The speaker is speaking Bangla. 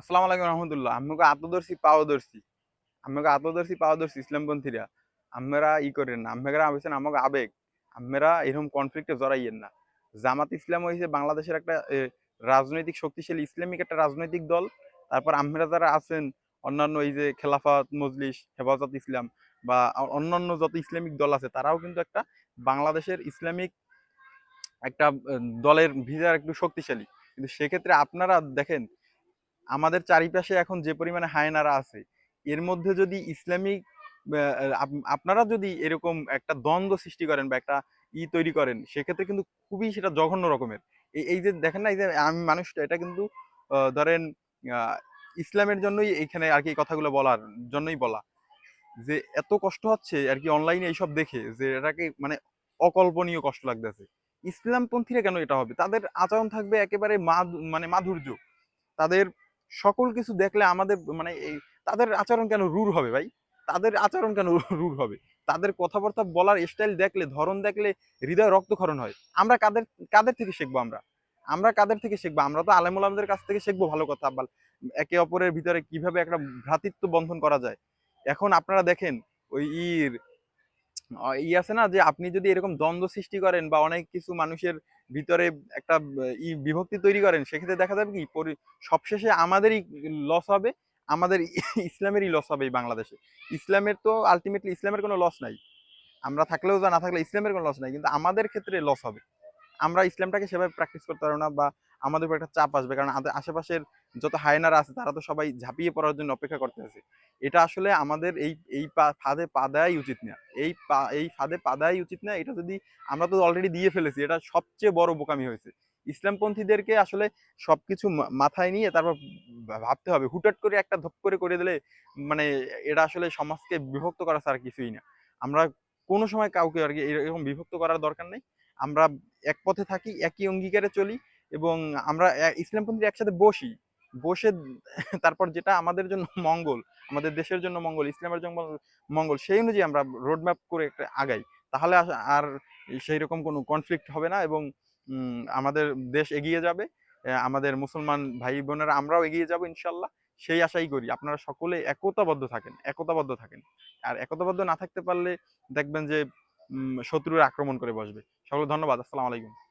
আসসালামু আলাইকুম রহমতুল্লাহ। আমাকে আত্মদর্শী, পাওদর্শী? আমাকে আত্মদর্শী, পাওদর্শী? ইসলামপন্থীরা আমরা ই করেন না। আমরা হয়েছেন আমাকে আবেগ। আমরা এরকম কনফ্লিক্টে জড়াইয়েন না। জামাত ইসলাম হয়েছে বাংলাদেশের একটা রাজনৈতিক শক্তিশালী ইসলামিক একটা রাজনৈতিক দল। তারপর আমরা যারা আছেন, অন্যান্য এই যে খেলাফত, মজলিস, হেফাজত ইসলাম বা অন্যান্য যত ইসলামিক দল আছে, তারাও কিন্তু একটা বাংলাদেশের ইসলামিক একটা দলের ভিতর একটু শক্তিশালী। কিন্তু সেক্ষেত্রে আপনারা দেখেন আমাদের চারিপাশে এখন যে পরিমাণে হায়নারা আছে, এর মধ্যে যদি ইসলামিক আপনারা যদি এরকম একটা দ্বন্দ্ব সৃষ্টি করেন বা একটা ই তৈরি করেন, সেক্ষেত্রে কিন্তু খুবই সেটা জঘন্য রকমের। এই যে দেখেন না, এই যে আমি মানুষটা, এটা কিন্তু ধরেন ইসলামের জন্যই এইখানে আর কি কথাগুলো বলার জন্যই বলা। যে এত কষ্ট হচ্ছে আর কি অনলাইনে এইসব দেখে, যে এটাকে মানে অকল্পনীয় কষ্ট লাগতেছে। ইসলামপন্থীরা কেন এটা হবে? তাদের আচরণ থাকবে একেবারে মাধু- মানে মাধুর্য। তাদের সকল কিছু দেখলে আমাদের মানে এই তাদের আচরণ কেন রুর হবে ভাই? তাদের আচরণ কেন রুর হবে? তাদের কথাবার্তা বলার স্টাইল দেখলে, ধরন দেখলে হৃদয় রক্তক্ষরণ হয়। আমরা কাদের কাদের থেকে শিখব আমরা? আমরা কাদের থেকে শিখব? আমরা তো আলেমুল আমাদের কাছ থেকে শিখব ভালো কথা বা একে অপরের ভিতরে কীভাবে একটা ভ্রাতৃত্ব বন্ধন করা যায়? এখন আপনারা দেখেন, ওই ইর ই আছে না যে আপনি যদি এরকম দ্বন্দ্ব সৃষ্টি করেন বা অনেক কিছু মানুষের ভিতরে একটা, ই বিভক্তি তৈরি করেন, সেক্ষেত্রে দেখা যাবে কি সবশেষে আমাদেরই লস হবে, আমাদের ইসলামেরই লস হবে এই বাংলাদেশে। ইসলামের তো আলটিমেটলি ইসলামের কোনো লস নাই। আমরা থাকলেও যা না থাকলে ইসলামের কোনো লস নাই, কিন্তু আমাদের ক্ষেত্রে লস হবে। আমরা ইসলামটাকে সেভাবে প্র্যাকটিস করতে পারব না বা আমাদের উপর একটা চাপ আসবে। কারণ আশেপাশের যত হায়নারা আছে, তারা তো সবাই ঝাঁপিয়ে পড়ার জন্য অপেক্ষা করতে আছে এটা আসলে আমাদের এই এই ফাঁদে পা দেওয়াই উচিত না। এই পা, এই ফাঁদে পা দেওয়াই উচিত না, এটা যদি আমরা তো অলরেডি দিয়ে ফেলেছি, এটা সবচেয়ে বড় বোকামি হয়েছে। ইসলামপন্থীদেরকে আসলে সবকিছু মাথায় নিয়ে তারপর ভাবতে হবে। হুটহাট করে একটা ধপ করে করে দিলে মানে এটা আসলে সমাজকে বিভক্ত করা ছাড়া কিছুই না। আমরা কোনো সময় কাউকে আর কি এরকম বিভক্ত করার দরকার নেই। আমরা এক পথে থাকি, একই অঙ্গীকারে চলি। এবং আমরা ইসলামপন্থী একসাথে বসি। বসে তারপর যেটা আমাদের জন্য মঙ্গল, আমাদের দেশের জন্য মঙ্গল, ইসলামের জন্য মঙ্গল সেই অনুযায়ী আমরা রোডম্যাপ করে একটা আগাই। তাহলে আর সেই রকম কোনো কনফ্লিক্ট হবে না এবং আমাদের দেশ এগিয়ে যাবে। আমাদের মুসলমান ভাই বোনেরা আমরাও এগিয়ে যাব ইনশাল্লাহ। সেই আশাই করি। আপনারা সকলে একতাবদ্ধ থাকেন একতাবদ্ধ থাকেন। আর একতাবদ্ধ না থাকতে পারলে দেখবেন যে শত্রুরা আক্রমণ করে বসবে। সকলে ধন্যবাদ। আসসালামু আলাইকুম।